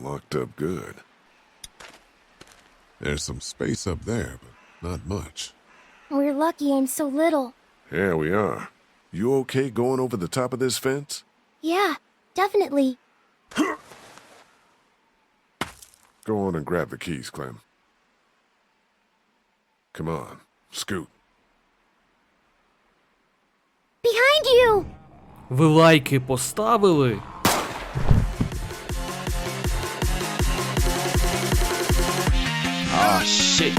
locked up good. There's some space up there, but not much. We're lucky I'm so little. Yeah, we are. You okay going over the top of this fence? Yeah, definitely. Go on and grab the keys, Clem. Come on, scoot. Behind you! Ви лайки поставили? Shit.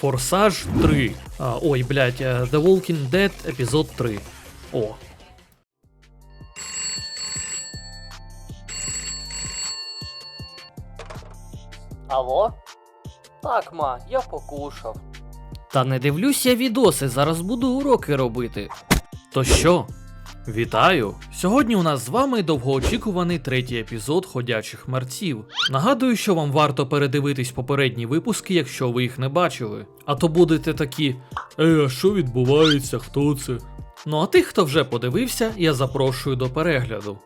Форсаж 3. А, ой, блядь, е, The Walking Dead епізод 3. О. Алло? Так, ма, я покушав. Та не дивлюсь я відоси, зараз буду уроки робити. То що? Вітаю! Сьогодні у нас з вами довгоочікуваний третій епізод ходячих мерців. Нагадую, що вам варто передивитись попередні випуски, якщо ви їх не бачили. А то будете такі: Ей, а що відбувається, хто це? Ну а тих, хто вже подивився, я запрошую до перегляду.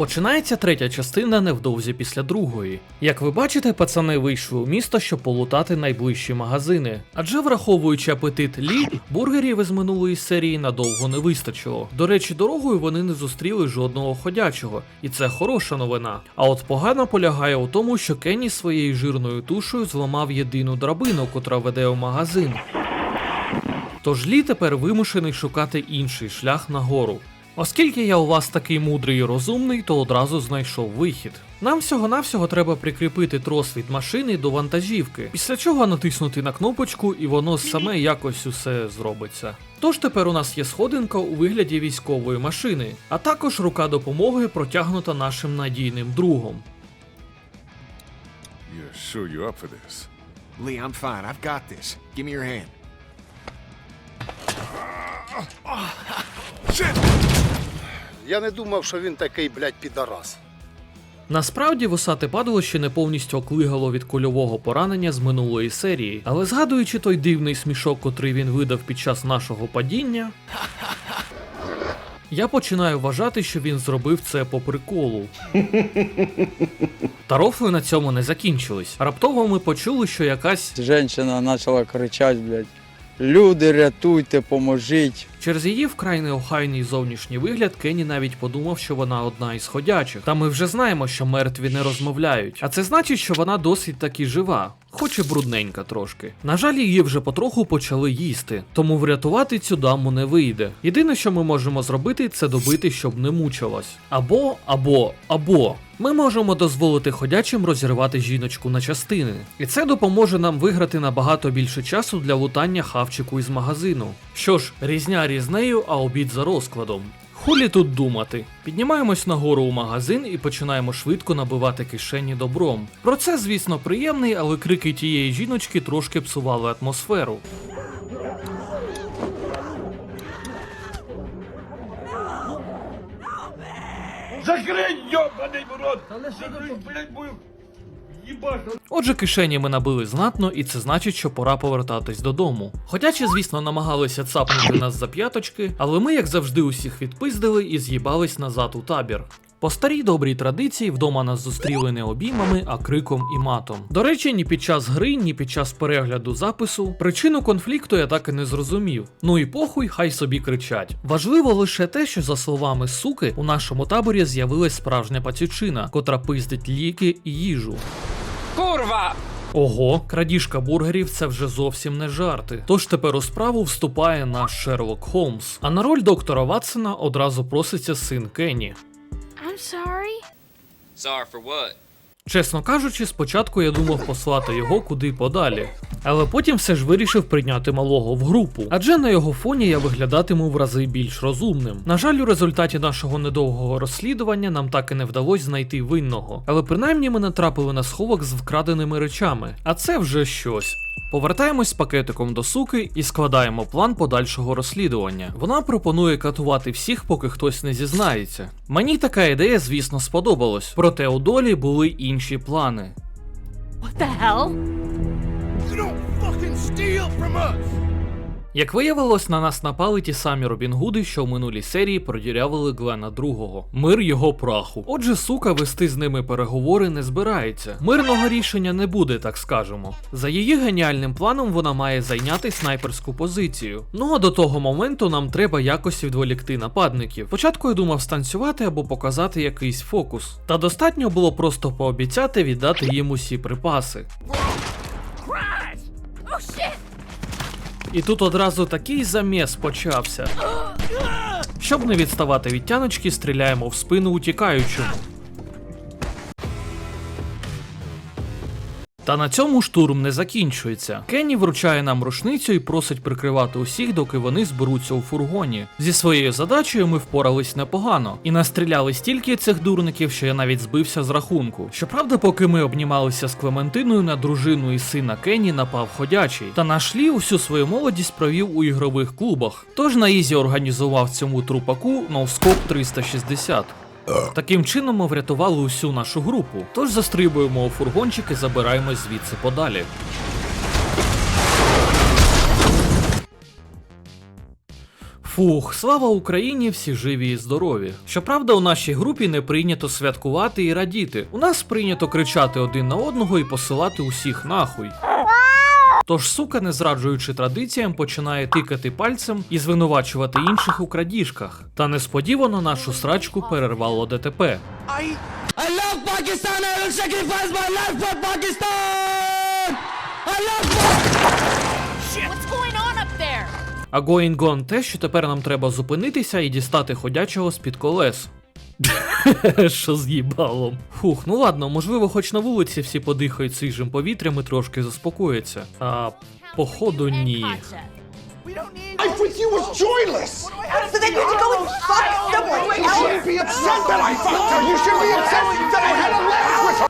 Починається третя частина невдовзі після другої. Як ви бачите, пацани вийшли у місто, щоб полутати найближчі магазини. Адже враховуючи апетит Лі, бургерів із минулої серії надовго не вистачило. До речі, дорогою вони не зустріли жодного ходячого, і це хороша новина. А от погано полягає у тому, що Кенні своєю жирною тушею зламав єдину драбину, котра веде у магазин. Тож Лі тепер вимушений шукати інший шлях нагору. Оскільки я у вас такий мудрий і розумний, то одразу знайшов вихід. Нам всього-навсього треба прикріпити трос від машини до вантажівки, після чого натиснути на кнопочку і воно саме якось усе зробиться. Тож тепер у нас є сходинка у вигляді військової машини, а також рука допомоги протягнута нашим надійним другом. Yeah, sure you up for this. Lee, I'm fine. I've got this. Give me your hand. Я не думав, що він такий, блядь, підарас. Насправді вусате падалище не повністю оклигало від кульового поранення з минулої серії, але згадуючи той дивний смішок, котрий він видав під час нашого падіння, я починаю вважати, що він зробив це по приколу. Та рофли на цьому не закінчились. Раптово ми почули, що якась Женщина почала кричати, блядь. Люди, рятуйте, поможіть. Через її вкрай неохайний зовнішній вигляд Кенні навіть подумав, що вона одна із ходячих. Та ми вже знаємо, що мертві не розмовляють. А це значить, що вона досить таки жива, хоч і брудненька трошки. На жаль, її вже потроху почали їсти, тому врятувати цю даму не вийде. Єдине, що ми можемо зробити, це добити, щоб не мучилась. Або, або, або. Ми можемо дозволити ходячим розірвати жіночку на частини, і це допоможе нам виграти набагато більше часу для лутання хавчику із магазину. Що ж, різня різнею, а обід за розкладом. Хулі тут думати. Піднімаємось нагору у магазин і починаємо швидко набивати кишені добром. Процес, звісно, приємний, але крики тієї жіночки трошки псували атмосферу. Отже, кишені ми набили знатно, і це значить, що пора повертатись додому. Ходячі, звісно, намагалися цапнути нас за п'яточки, але ми, як завжди, усіх відпиздили і з'їбались назад у табір. По старій добрій традиції вдома нас зустріли не обіймами, а криком і матом. До речі, ні під час гри, ні під час перегляду запису причину конфлікту я так і не зрозумів. Ну і похуй, хай собі кричать. Важливо лише те, що за словами суки, у нашому таборі з'явилась справжня пацючина, котра пиздить ліки і їжу. Ого, крадіжка бургерів це вже зовсім не жарти. Тож тепер у справу вступає наш Шерлок Холмс. А на роль доктора Ватсона одразу проситься син Кенні. Sorry. Sorry for what? Чесно кажучи, спочатку я думав послати його куди подалі. Але потім все ж вирішив прийняти малого в групу, адже на його фоні я виглядатиму в рази більш розумним. На жаль, у результаті нашого недовгого розслідування нам так і не вдалося знайти винного, але принаймні ми натрапили на сховок з вкраденими речами, а це вже щось. Повертаємось з пакетиком до суки і складаємо план подальшого розслідування. Вона пропонує катувати всіх, поки хтось не зізнається. Мені така ідея, звісно, сподобалась, проте у долі були інші плани. What the hell? You don't fucking steal from us! Як виявилось, на нас напали ті самі Робінгуди, що в минулій серії продірявили Глена другого. Мир його праху. Отже, сука вести з ними переговори не збирається. Мирного рішення не буде, так скажемо. За її геніальним планом вона має зайняти снайперську позицію. Ну а до того моменту нам треба якось відволікти нападників. Спочатку я думав станцювати або показати якийсь фокус. Та достатньо було просто пообіцяти віддати їм усі припаси. І тут одразу такий заміс почався. Щоб не відставати від тяночки, стріляємо в спину утікаючому. Та на цьому штурм не закінчується. Кенні вручає нам рушницю і просить прикривати усіх, доки вони зберуться у фургоні. Зі своєю задачею ми впорались непогано і настріляли стільки цих дурників, що я навіть збився з рахунку. Щоправда, поки ми обнімалися з Клементиною на дружину і сина Кенні напав ходячий. Та наш Лі усю свою молодість провів у ігрових клубах. Тож на Ізі організував цьому трупаку ноускоп 360. Таким чином ми врятували усю нашу групу. Тож застрибуємо у фургончик і забираємось звідси подалі. Фух, слава Україні, всі живі і здорові. Щоправда, у нашій групі не прийнято святкувати і радіти. У нас прийнято кричати один на одного і посилати усіх нахуй. Тож сука, не зраджуючи традиціям, починає тикати пальцем і звинувачувати інших у крадіжках. Та несподівано нашу срачку перервало ДТП. What's going on up there? А going on те, що тепер нам треба зупинитися і дістати ходячого з-під колес. Що з їбалом? Фух, ну ладно, можливо, хоч на вулиці всі подихають свіжим повітрям і трошки заспокояться. А походу ні. With you was joyless! So then you go and fuck someone You shouldn't be upset that I fucked her! You should be upset that I had a laugh with her!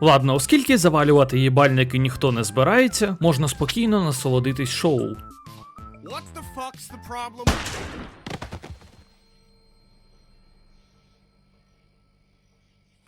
Ладно, оскільки завалювати їбальники ніхто не збирається, можна спокійно насолодитись шоу. Problem?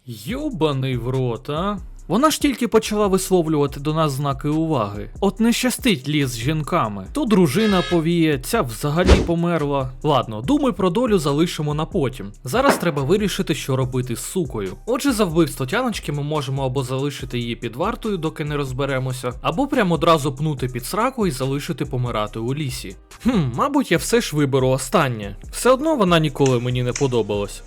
Йобаний в рот, а? Вона ж тільки почала висловлювати до нас знаки уваги. От не щастить ліс з жінками. То дружина повіє, ця взагалі померла. Ладно, думай про долю залишимо на потім. Зараз треба вирішити, що робити з сукою. Отже, за вбивство тяночки ми можемо або залишити її під вартою, доки не розберемося, або прямо одразу пнути під сраку і залишити помирати у лісі. Хм, мабуть, я все ж виберу останнє. Все одно вона ніколи мені не подобалась.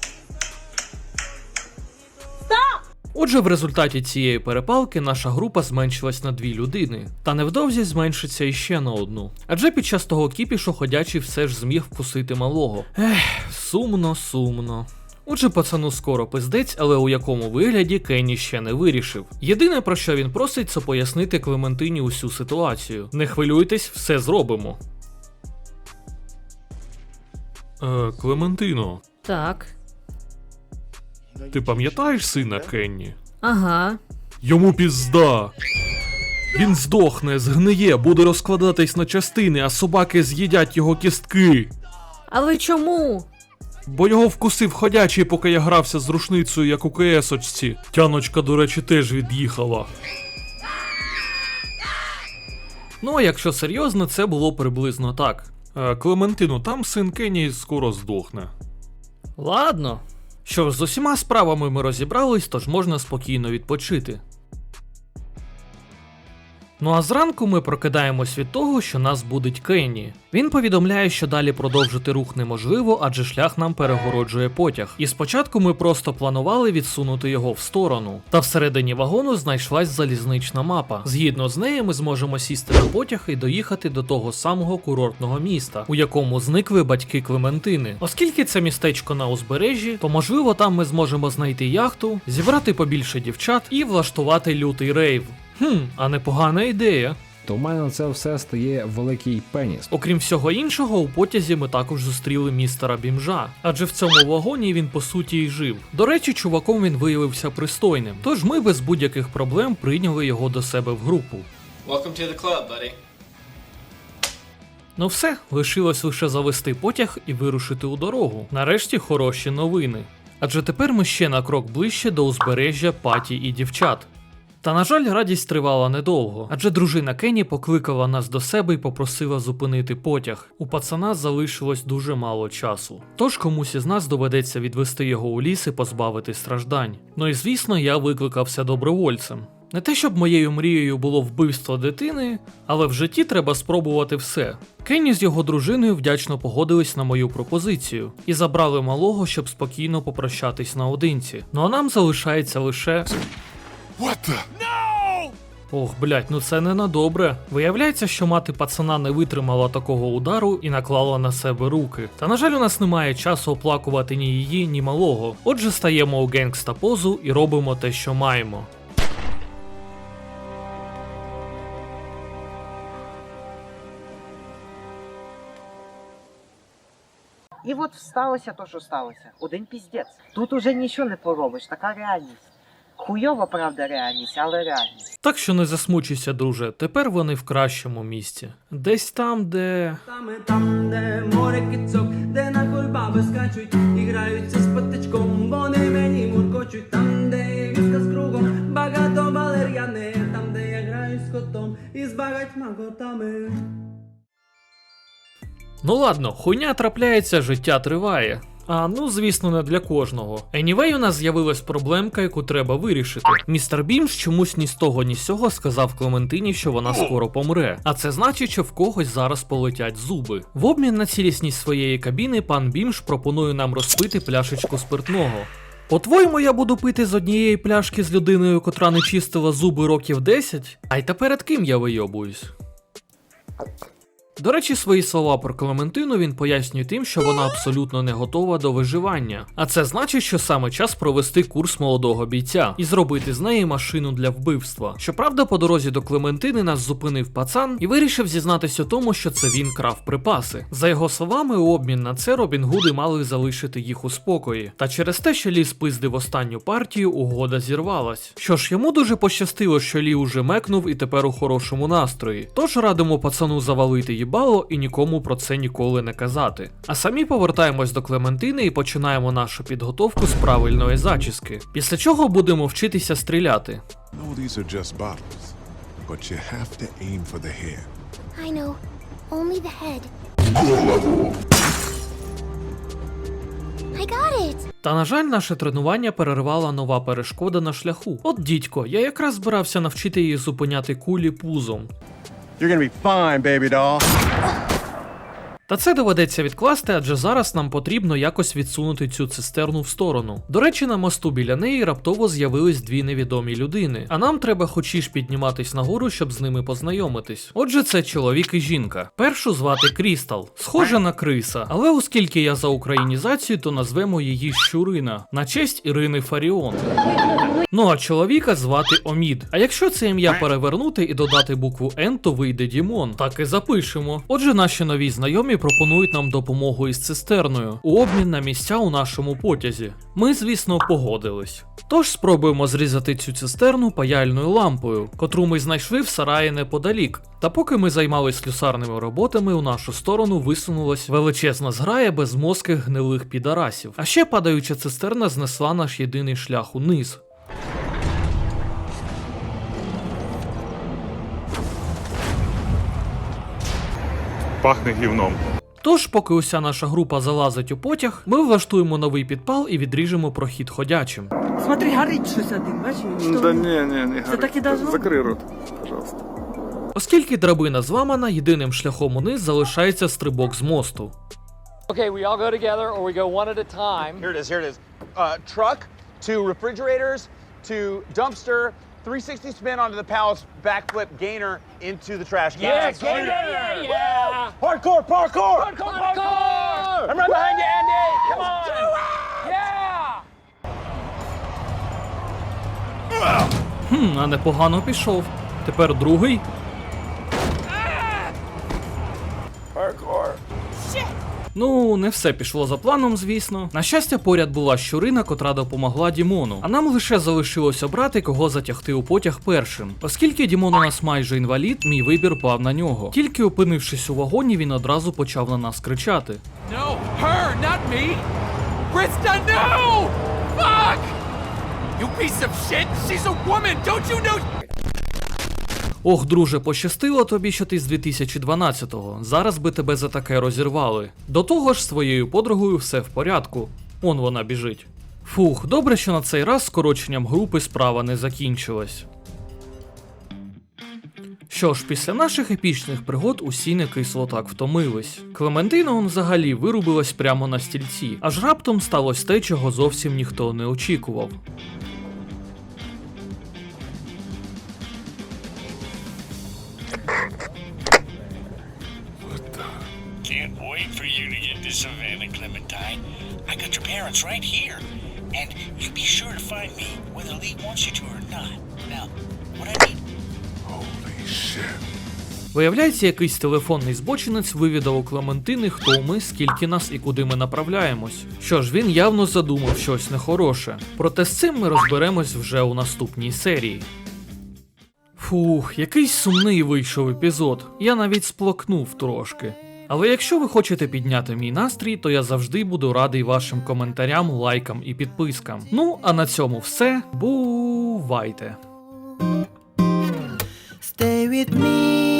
Отже, в результаті цієї перепалки наша група зменшилась на дві людини, та невдовзі зменшиться іще на одну. Адже під час того кіпішу ходячий все ж зміг вкусити малого. Ех, сумно, сумно. Отже, пацану скоро пиздець, але у якому вигляді Кенні ще не вирішив. Єдине про що він просить, це пояснити Клементині усю ситуацію. Не хвилюйтесь, все зробимо. Е, Клементино, Так. Ти пам'ятаєш сина Кенні? Ага. Йому пізда. Він здохне, згниє, буде розкладатись на частини, а собаки з'їдять його кістки. Але чому? Бо його вкусив ходячий, поки я грався з рушницею, як у КСочці. Тяночка, до речі, теж від'їхала. Ну, а якщо серйозно, це було приблизно так. Е, Клементину, там син Кенні скоро здохне. Ладно. Що ж, з усіма справами ми розібрались, тож можна спокійно відпочити. Ну а зранку ми прокидаємось від того, що нас будить Кенні. Він повідомляє, що далі продовжити рух неможливо, адже шлях нам перегороджує потяг. І спочатку ми просто планували відсунути його в сторону. Та всередині вагону знайшлась залізнична мапа. Згідно з нею, ми зможемо сісти на потяг і доїхати до того самого курортного міста, у якому зникли батьки Клементини. Оскільки це містечко на узбережжі, то можливо там ми зможемо знайти яхту, зібрати побільше дівчат і влаштувати лютий рейв. Хм, а непогана ідея. То в мене на це все стає великий пеніс. Окрім всього іншого, у потязі ми також зустріли містера Бімжа, адже в цьому вагоні він по суті і жив. До речі, чуваком він виявився пристойним, тож ми без будь-яких проблем прийняли його до себе в групу. Welcome to the club, buddy. Ну все, лишилось лише завести потяг і вирушити у дорогу. Нарешті хороші новини. Адже тепер ми ще на крок ближче до узбережжя паті і дівчат. Та на жаль, радість тривала недовго, адже дружина Кенні покликала нас до себе і попросила зупинити потяг. У пацана залишилось дуже мало часу. Тож комусь із нас доведеться відвести його у ліс і позбавити страждань. Ну і звісно, я викликався добровольцем. Не те, щоб моєю мрією було вбивство дитини, але в житті треба спробувати все. Кенні з його дружиною вдячно погодились на мою пропозицію і забрали малого, щоб спокійно попрощатись наодинці. Ну а нам залишається лише. What the? Ох, блять, ну це не на добре. Виявляється, що мати пацана не витримала такого удару і наклала на себе руки. Та на жаль, у нас немає часу оплакувати ні її, ні малого. Отже, стаємо у генгста позу і робимо те, що маємо. І от сталося то, що сталося. Один піздець. Тут уже нічого не поробиш, така реальність. Хуйова, правда, реальність, але реальність. Так що не засмучуйся, друже. Тепер вони в кращому місці. Десь там, де. Саме там, де море кицок, де на кульбаби скачуть і граються з патичком, вони мені муркочуть, там, де візка з кругом, багато балер'яни, там, де я граю з котом і з багатьма котами. Ну ладно, хуйня трапляється, життя триває. А ну, звісно, не для кожного. Anyway, у нас з'явилась проблемка, яку треба вирішити. Містер Бімс чомусь ні з того, ні з сього сказав Клементині, що вона скоро помре. А це значить, що в когось зараз полетять зуби. В обмін на цілісність своєї кабіни пан Бімш пропонує нам розпити пляшечку спиртного. По-твоєму, я буду пити з однієї пляшки з людиною, котра не чистила зуби років 10? А й та перед ким я вийобуюсь? До речі, свої слова про Клементину він пояснює тим, що вона абсолютно не готова до виживання. А це значить, що саме час провести курс молодого бійця і зробити з неї машину для вбивства. Щоправда, по дорозі до Клементини нас зупинив пацан і вирішив зізнатись у тому, що це він крав припаси. За його словами, у обмін на це Робін Гуди мали залишити їх у спокої. Та через те, що Лі спиздив останню партію, угода зірвалась. Що ж, йому дуже пощастило, що Лі уже мекнув і тепер у хорошому настрої. Тож радимо пацану завалити їбало і нікому про це ніколи не казати. А самі повертаємось до Клементини і починаємо нашу підготовку з правильної зачіски. Після чого будемо вчитися стріляти. No, these are just bottles. But you have to aim for the head. I know. Only the head. I got it. Та на жаль, наше тренування перервала нова перешкода на шляху. От дідько, я якраз збирався навчити її зупиняти кулі пузом. You're gonna be fine, baby doll. Та це доведеться відкласти, адже зараз нам потрібно якось відсунути цю цистерну в сторону. До речі, на мосту біля неї раптово з'явились дві невідомі людини, а нам треба хочі ж підніматись нагору, щоб з ними познайомитись. Отже, це чоловік і жінка. Першу звати Крістал, схожа на криса, але оскільки я за українізацію, то назвемо її Щурина на честь Ірини Фаріон. Ну а чоловіка звати Омід. А якщо це ім'я перевернути і додати букву Н, то вийде Дімон. Так і запишемо. Отже, наші нові знайомі пропонують нам допомогу із цистерною у обмін на місця у нашому потязі. Ми, звісно, погодились. Тож спробуємо зрізати цю цистерну паяльною лампою, котру ми знайшли в сараї неподалік. Та поки ми займались слюсарними роботами, у нашу сторону висунулась величезна зграя безмозких гнилих підарасів. А ще падаюча цистерна знесла наш єдиний шлях униз. Пахне гівном. Тож, поки уся наша група залазить у потяг, ми влаштуємо новий підпал і відріжемо прохід ходячим. Смотри, горить щось один, бачиш? Да не, не, не. Це так і должно? Закрий рот, пожалуйста. Оскільки драбина зламана, єдиним шляхом униз залишається стрибок з мосту. Okay, we all go together or we go one at a time. Here it is, here it is. Uh, truck to refrigerators to dumpster, 360 spin onto the palace, backflip gainer into the trash can. Yeah, gainer, yeah. Parkour, parkour! Parkour! Parkour! I'm right behind you, Andy! Come on! Yeah! Хм, а непогано пішов. Тепер другий. Ну, не все пішло за планом, звісно. На щастя, поряд була щурина, котра допомогла Дімону. А нам лише залишилось обрати, кого затягти у потяг першим. Оскільки Дімон у нас майже інвалід, мій вибір пав на нього. Тільки опинившись у вагоні, він одразу почав на нас кричати. No, her, not me. Krista, no! Fuck! You piece of shit! She's a woman, don't you know? Ох, друже, пощастило тобі, що ти з 2012-го. Зараз би тебе за таке розірвали. До того ж, з твоєю подругою все в порядку. Он вона біжить. Фух, добре, що на цей раз скороченням групи справа не закінчилась. Що ж, після наших епічних пригод усі не кисло так втомились. Клементина он взагалі вирубилась прямо на стільці, аж раптом сталося те, чого зовсім ніхто не очікував. Can't wait for you to get to Savannah, Clementine. I got your parents right here. And you be sure to find me, whether Lee wants you to or not. Now, what I need Holy shit. Виявляється, якийсь телефонний збочинець вивідав у Клементини, хто ми, скільки нас і куди ми направляємось. Що ж, він явно задумав щось нехороше. Проте з цим ми розберемось вже у наступній серії. Фух, якийсь сумний вийшов епізод. Я навіть сплакнув трошки. Але якщо ви хочете підняти мій настрій, то я завжди буду радий вашим коментарям, лайкам і підпискам. Ну а на цьому все. Бувайте! Stay with me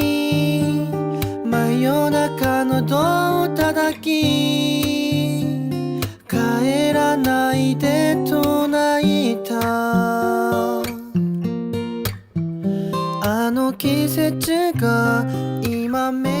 真夜中のどう叩き帰らないでと泣いたあの季節が今目